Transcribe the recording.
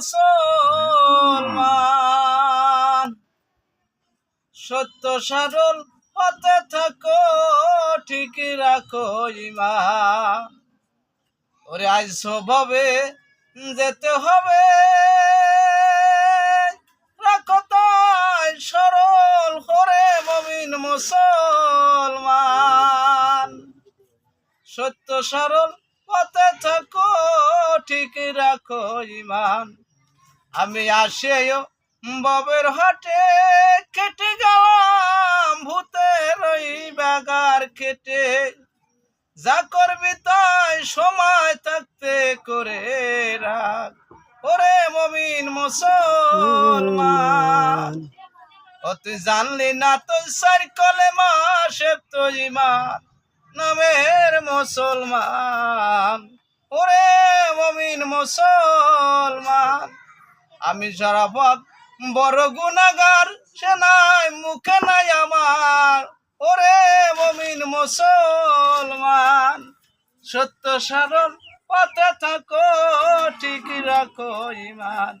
মুসলমান। সত্য সরল পথে থাকো, ঠিক রাখো ইমান। ওরে, আজ স্বভাবে যেতে হবে। রাখো তাই সরল করে মমিন মুসলমান। সত্য সরল পথে থাকো, ঠিক রাখো ইমান। আমি আসেও ববের হাটে কেটে গেলাম ভূতের ওই ব্যাগার কেটে। যা করবি তাই সময় থাকতে করে রাখ। ওরে মমিন মুসলমান, ও তুই জানলি না তুই সার কলে মাসে তো ইমান নামের মুসলমান। ওরে মমিন মুসলমান আমি সারাফত বড় গুনাগার সে নাই, মুখে নাই আমার। ওরে মমিন মুসলমান, সত্য সারণ, পথে থাকো, ঠিক রাখো ইমান।